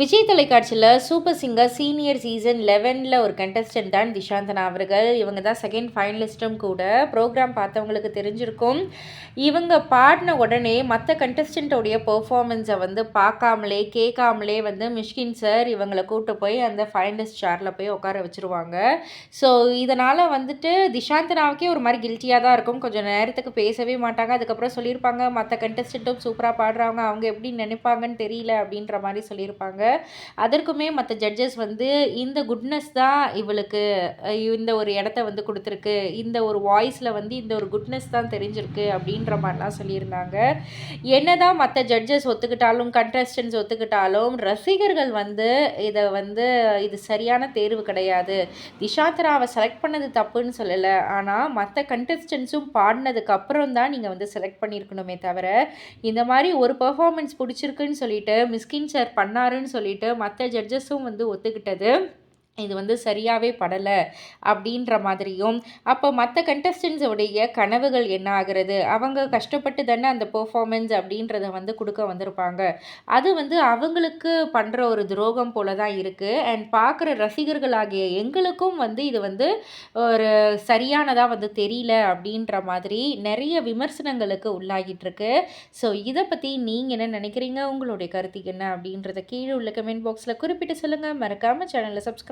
விஜய் தொலைக்காட்சியில் super singer senior season லெவனில் ஒரு கண்டஸ்டன்ட் தான் திஷாந்தனா அவர்கள். இவங்க தான் செகண்ட் ஃபைனலிஸ்ட்டும் கூட. ப்ரோக்ராம் பார்த்தவங்களுக்கு தெரிஞ்சிருக்கும். இவங்க பாடின உடனே மற்ற கண்டஸ்டண்ட்டோடைய பெர்ஃபார்மன்ஸை வந்து பார்க்காமலே கேட்காமலே வந்து மிஷ்கின் சார் இவங்களை கூட்டு போய் அந்த ஃபைனலிஸ்ட் சேரில் போய் உட்கார வச்சுருவாங்க. ஸோ இதனால் வந்துட்டு திஷாந்தனாவுக்கே ஒரு மாதிரி கில்ட்டியாக தான் இருக்கும். கொஞ்சம் நேரத்துக்கு பேசவே மாட்டாங்க. அதுக்கப்புறம் சொல்லியிருப்பாங்க மற்ற கண்டஸ்டண்ட்டும் சூப்பராக பாடுறாங்க அவங்க எப்படி நினைப்பாங்கன்னு தெரியல அப்படின்ற மாதிரி சொல்லியிருப்பாங்க. அதற்குமே மற்ற ஜட்ஜஸ் வந்து இந்த குட்னஸ் தான் இவளுக்கு இந்த ஒரு இடத்த வந்து கொடுத்துருக்கு. இந்த ஒரு வாய்ஸில் வந்து இந்த ஒரு குட்னஸ் தான் தெரிஞ்சிருக்கு அப்படின்ற மாதிரிலாம் சொல்லியிருந்தாங்க. என்ன தான் மற்ற ஜட்ஜஸ் ஒத்துக்கிட்டாலும் கண்டஸ்டன்ஸ் ஒத்துக்கிட்டாலும் ரசிகர்கள் வந்து இதை வந்து இது சரியான தேர்வு கிடையாது. திஷாத்ராவை செலக்ட் பண்ணது தப்புன்னு சொல்லலை. ஆனால் மற்ற கண்டஸ்டன்ஸும் பாடினதுக்கு அப்புறம் தான் நீங்கள் வந்து செலக்ட் பண்ணியிருக்கணுமே தவிர இந்த மாதிரி ஒரு பர்ஃபார்மன்ஸ் பிடிச்சிருக்குன்னு சொல்லிட்டு மிஸ்கின் சார் பண்ணாருன்னு சொல்லிட்டு மற்ற ஜட்ஜஸும் வந்து ஒத்துக்கிட்டது. இது வந்து சரியாகவே படலை அப்படின்ற மாதிரியும் அப்போ மற்ற கண்டஸ்டன்ஸோடைய கனவுகள் என்ன ஆகிறது? அவங்க கஷ்டப்பட்டு தானே அந்த பெர்ஃபார்மன்ஸ் அப்படின்றத வந்து கொடுக்க வந்திருப்பாங்க. அது வந்து அவங்களுக்கு பண்ணுற ஒரு துரோகம் போல தான் இருக்குது அண்ட் பார்க்குற ரசிகர்களாகிய எங்களுக்கும் வந்து இது வந்து ஒரு சரியானதாக வந்து தெரியல அப்படின்ற மாதிரி நிறைய விமர்சனங்களுக்கு உள்ளாகிட்டுருக்கு ஸோ இதை பற்றி நீங்கள் என்ன நினைக்கிறீங்க? உங்களுடைய கருத்து என்ன அப்படின்றத கீழே உள்ள கமெண்ட் பாக்ஸில் குறிப்பிட்டு சொல்லுங்கள் மறக்காமல் சேனலை